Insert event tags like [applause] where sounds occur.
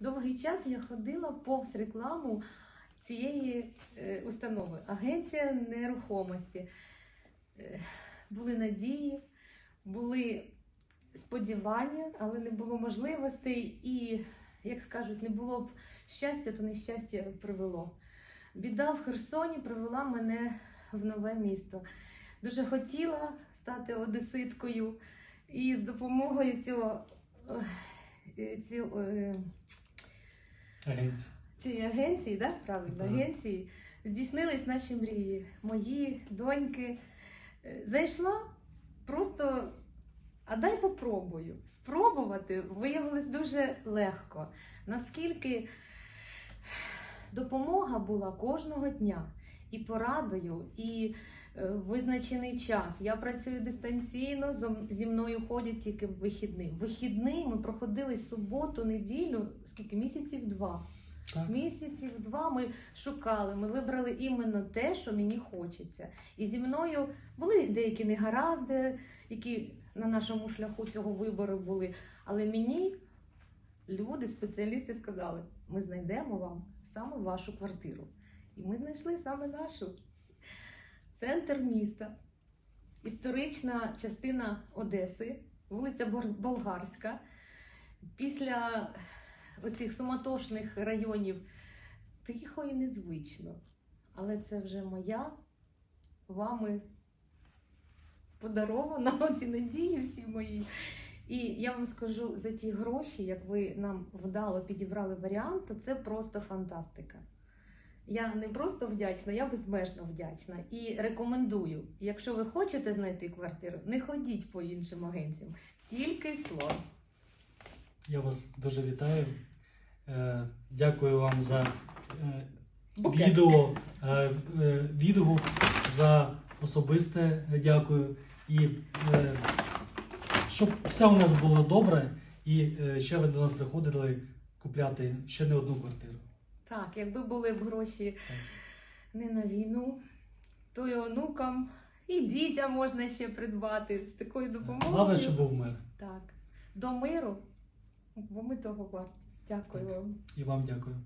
довгий час я ходила повз рекламу цієї е, установи Агенція нерухомості. Е, були надії, були сподівання, але не було можливостей і, як скажуть, не було б щастя, то нещастя привело. Біда в Херсоні привела мене в нове місто. Дуже хотіла стати одеситкою, і з допомогою цього, е, цього, Агенція. цієї агенції, да? правильно, Так. агенції, здійснились наші мрії. Мої доньки. Е, Зайшла просто, а дай попробую. Спробувати виявилось дуже легко. Наскільки допомога була кожного дня і порадою, і визначений час. Я працюю дистанційно, зі мною ходять тільки в вихідний. В вихідний ми проходили суботу, неділю, скільки місяців два. Так. Місяців два ми шукали, ми вибрали іменно те, що мені хочеться. І зі мною були деякі негаразди, які на нашому шляху цього вибору були. Але мені люди, спеціалісти сказали: ми знайдемо вам саме вашу квартиру. І ми знайшли саме нашу. Центр міста, історична частина Одеси, вулиця Болгарська. Після оцих суматошних районів тихо і незвично. Але це вже моя вами подарована [laughs] ці надії всі мої. І я вам скажу за ті гроші, як ви нам вдало підібрали варіант, то це просто фантастика. Я не просто вдячна, я безмежно вдячна і рекомендую, якщо ви хочете знайти квартиру, не ходіть по іншим агенціям, тільки слово. Я вас дуже вітаю. Е, Дякую вам за е, Букет. відео, е, відгук, за особисте дякую. І щоб все у нас було добре, і ще ви до нас приходили купляти ще не одну квартиру. Так, якби були б гроші не на війну, то і онукам, і дітям можна ще придбати з такою допомогою. Головне, щоб був мир. Так, до миру, бо ми того варті. Дякую вам. І вам дякую.